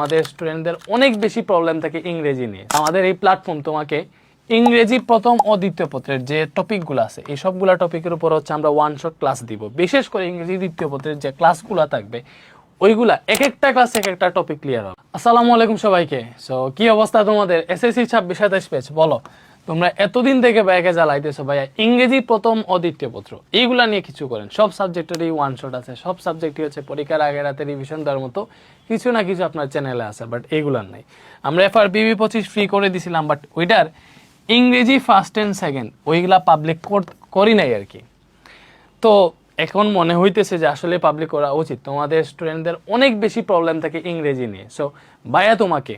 আমাদের স্টুডেন্টদের অনেক বেশি প্রবলেম থাকে ইংরেজি নিয়ে। আমাদের এই প্ল্যাটফর্ম তোমাকে ইংরেজি প্রথম ও দ্বিতীয় পত্রের যে টপিকগুলো আছে, এই সবগুলো টপিকের উপর হচ্ছে আমরা ওয়ান শট ক্লাস দিব। বিশেষ করে ইংরেজি দ্বিতীয় পত্রের যে ক্লাসগুলো থাকবে, ওইগুলা এক একটা ক্লাস এক একটা টপিক ক্লিয়ার হবে। আসসালামু আলাইকুম সবাইকে। সো কি অবস্থা তোমাদের? এসএসসি ছাব্বিশ সাতাশ পেজ বলো। তোমরা এতদিন থেকে ব্যাগে জ্বালাইতেছো ভাইয়া। ইংরেজি প্রথম ও দ্বিতীয় পত্র। এইগুলা নিয়ে কিছু করেন। সব সাবজেক্টেরই ওয়ান শট আছে। সব সাবজেক্টই হচ্ছে পরীক্ষার আগে রাতে রিভিশন দেওয়ার মতো কিছু না কিছু আপনার চ্যানেলে আছে বাট এইগুলার নাই। আমরা এফ আর বিবি পঁচিশ ফ্রি করে দিছিলাম বাট ওইটার ইংরেজি ফার্স্ট অ্যান্ড সেকেন্ড ওইগুলা পাবলিক করি নাই আর কি। তো এখন মনে হইতেছে যে আসলে পাবলিক করা উচিত। তোমাদের স্টুডেন্টদের অনেক বেশি প্রবলেম থাকে ইংরেজি নিয়ে। সো ভাইয়া তোমাকে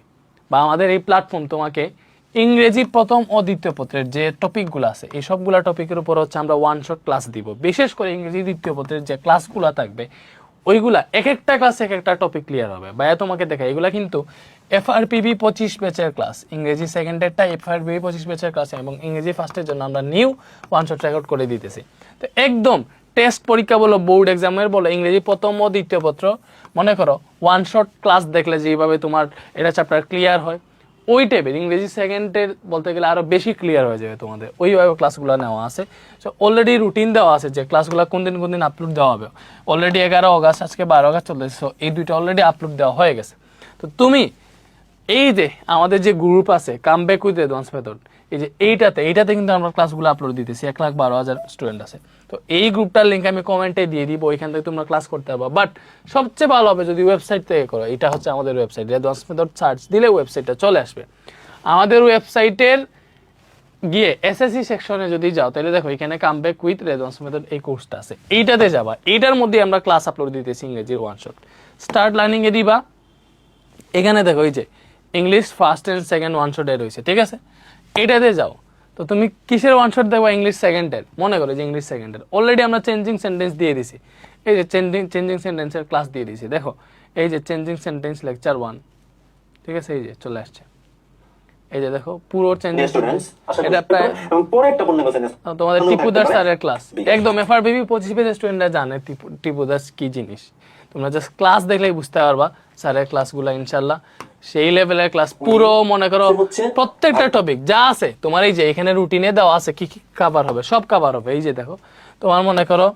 বা আমাদের এই প্ল্যাটফর্ম তোমাকে ইংরেজি প্রথম ও দ্বিতীয় পত্রের যে টপিকগুলো আছে, এই সবগুলো টপিকের উপর হচ্ছে আমরা ওয়ান শট ক্লাস দিব। বিশেষ করে ইংরেজি দ্বিতীয় পত্রের যে ক্লাসগুলো থাকবে, ওইগুলা এক একটা ক্লাস এক একটা টপিক ক্লিয়ার হবে। ভাইয়া, তোমাকে দেখা এগুলা কিন্তু এফ আর পিবি পঁচিশ ব্যাচের ক্লাস ইংরেজি সেকেন্ডেরটা এফ আর পিবি পঁচিশ ব্যাচের ক্লাস এবং ইংরেজি ফার্স্টের জন্য আমরা নিউ ওয়ান শট রেকর্ড করে দিতেছি। তো একদম টেস্ট পরীক্ষা বলো বোর্ড এক্সামের বলো, ইংরেজি প্রথম ও দ্বিতীয় পত্র, মনে করো ওয়ান শট ক্লাস দেখলে যেভাবে তোমার এটা চ্যাপ্টার ক্লিয়ার হয়। ওই টাইপের ইংরেজি সেকেন্ডের বলতে গেলে আরও বেশি ক্লিয়ার হয়ে যাবে তোমাদের। ওইভাবে ক্লাসগুলো নেওয়া আছে। সো অলরেডি রুটিন দেওয়া আছে যে ক্লাসগুলো কোন দিন কোন দিন আপলোড দেওয়া হবে। অলরেডি এগারো অগাস্ট আজকে বারো অগাস্ট চলতেছে। সো এই দুইটা অলরেডি আপলোড দেওয়া হয়ে গেছে। তো তুমি এই যে আমাদের যে গ্রুপ আছে come back with advance method এই যে এইটাতে এইটাতে কিন্তু আমরা ক্লাসগুলো আপলোড দিতেছি, এক লাখ বারো হাজার স্টুডেন্ট আছে। তো এই গ্রুপটার লিঙ্ক আমি কমেন্টে দিয়ে দিব, ওইখান থেকে তোমরা ক্লাস করতে পারবা। বাট সবচেয়ে ভালো হবে যদি ওয়েবসাইট থেকে করো, এটা হচ্ছে আমাদের ওয়েবসাইট অ্যাডভান্স মেথড সার্চ দিলে ওয়েবসাইটটা চলে আসবে। আমাদের ওয়েবসাইটের গিয়ে এসএসসি সেকশনে যদি যাও, তাহলে দেখো এখানে come back with response method এই কোর্সটা আছে। এইটাতে যাবা। এইটার মধ্যে আমরা ক্লাস আপলোড দিতেছি ইংরেজির ওয়ান শট স্টার্ট লার্নিংয়ে দিবা। এখানে দেখো এই যে English first and second one শটে রয়েছে ঠিক আছে? এটাতে যাও। তো তুমি কিসের ওয়ান শট দেখবা? ইংলিশ সেকেন্ডের মনে করো যে ইংলিশ সেকেন্ডের অলরেডি আমরা চেঞ্জিং সেন্টেন্স দিয়ে দিছি। এই যে চেঞ্জিং চেঞ্জিং সেন্টেন্সের ক্লাস দিয়ে দিছি। দেখো এই যে চেঞ্জিং সেন্টেন্স লেকচার ওয়ান ঠিক আছে? এই যে চলে আসছে। এই যে দেখো পুরো চেঞ্জিং এটা প্রায় তোমাদের টিপুদার স্যারের ক্লাস একদম এফআর বিবি পঁচিশ পেজের স্টুডেন্টরা জানে টিপু- টিপুদার কি জিনিস। তোমরা জাস্ট ক্লাস দেখলেই বুঝতে পারবা স্যারের ক্লাসগুলো ইনশাল্লাহ সেই লেভেলের ক্লাস পুরো মনে করো প্রত্যেকটা টপিক যা আছে তোমার এই যে এখানে রুটিনে দেওয়া আছে কি কি কাভার হবে সব কাভার হবে এই যে দেখো। তোমার মনে করো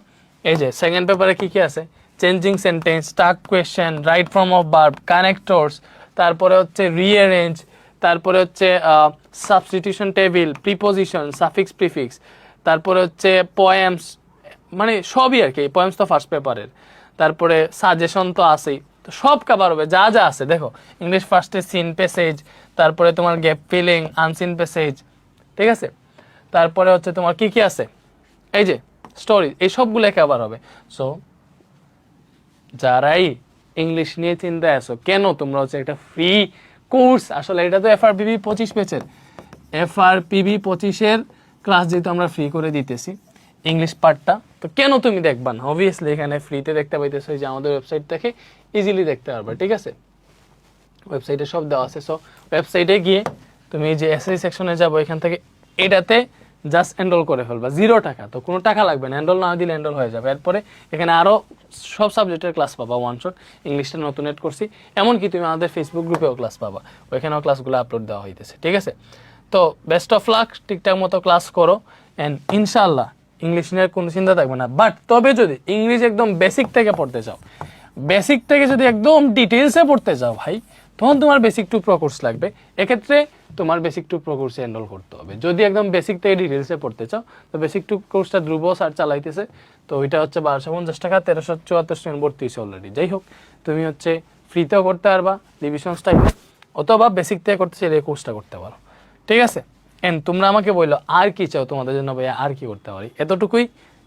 এই যে সেকেন্ড পেপারে কি কি আছে? Changing sentence tag question right form of verb connectors তারপরে হচ্ছে রিঅ্যারেঞ্জ তারপরে হচ্ছে substitution table preposition suffix prefix তারপরে হচ্ছে পোয়েমস মানে সবই আর কি পোয়েমস তো ফার্স্ট পেপারের তারপরে সাজেশন তো আছেই। তো সব কাভার হবে, যা যা আছে। দেখো ইংলিশ ফার্স্টে সিন প্যাসেজ তারপরে তোমার গ্যাপ ফিলিং আনসিন প্যাসেজ ঠিক আছে? তারপরে হচ্ছে তোমার কি কি আছে? এই যে স্টোরি এই সবগুলো কাভার হবে। সো যারাই ইংলিশ নিয়ে চিন্তায় আছো, কেন তোমরা হচ্ছে একটা ফ্রি কোর্স আসলে এটা তো এফআরপিবি পঁচিশ পেজের এফআরপিবি পঁচিশের ক্লাস যেহেতু আমরা ফ্রি করে দিতেছি ইংলিশ পার্টটা তো কেন তুমি দেখবা না? অবভিয়াসলি এখানে ফ্রিতে দেখতে পাইতেছো যে আমাদের ওয়েবসাইট থেকে ইজিলি দেখতে পারবে, ঠিক আছে? ওয়েবসাইটে সব দেওয়া আছে সো ওয়েবসাইটে গিয়ে তুমি যে এসএসসি সেকশনে যাব, এখান থেকে এটাতে জাস্ট এনরোল করে ফেলবা জিরো টাকা, তো কোনো টাকা লাগবে না এনরোল না দিলে এনরোল হয়ে যাবে। এরপরে এখানে আরও সব সাবজেক্টের ক্লাস পাবা ওয়ান শট ইংলিশটা নতুন এড করছি, এমনকি তুমি আমাদের ফেসবুক গ্রুপেও ক্লাস পাবা, ওইখানেও ক্লাসগুলো আপলোড দেওয়া হইতেছে, ঠিক আছে? তো বেস্ট অফ লাক ঠিকঠাক মতো ক্লাস করো অ্যান্ড ইনশাল্লাহ ইংলিশ নিয়ে কোনো চিন্তা থাকবে না বাট তবে যদি ইংলিশ একদম বেসিক থেকে পড়তে চাও বেসিক থেকে যদি একদম ডিটেলসে পড়তে চাও ভাই, তখন তোমার বেসিক টু প্রো কোর্স লাগবে। এক্ষেত্রে তোমার বেসিক টু প্রো কোর্সে এনরোল করতে হবে। যদি একদম বেসিক থেকে ডিটেলসে পড়তে চাও, তো বেসিক টু কোর্সটা ধ্রুব স্যার চালাইতেছে। তো ওইটা হচ্ছে বারোশো পঞ্চাশ টাকা, তেরোশো চুয়াত্তর স্টুডেন্ট ভর্তি হয়েছে অলরেডি যাই হোক, তুমি হচ্ছে ফ্রিতেও করতে পারবা রিভিশন স্টাইলে অথবা বেসিক থেকে করতে চাইলে এই কোর্সটা করতে পারো। ঠিক আছে? এন্ড তোমরা আমাকে বলল, আর কি চাও তোমাদের জন্য ভাইয়া? আর কি করতে পারি? এতটুকুই।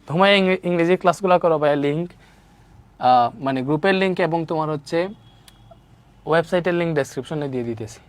তোমায় ইংরেজি ক্লাসগুলো করো ভাইয়া লিঙ্ক মানে গ্রুপের লিঙ্ক এবং তোমার হচ্ছে ওয়েবসাইটের লিঙ্ক ডেসক্রিপশনে দিয়ে দিতেছি।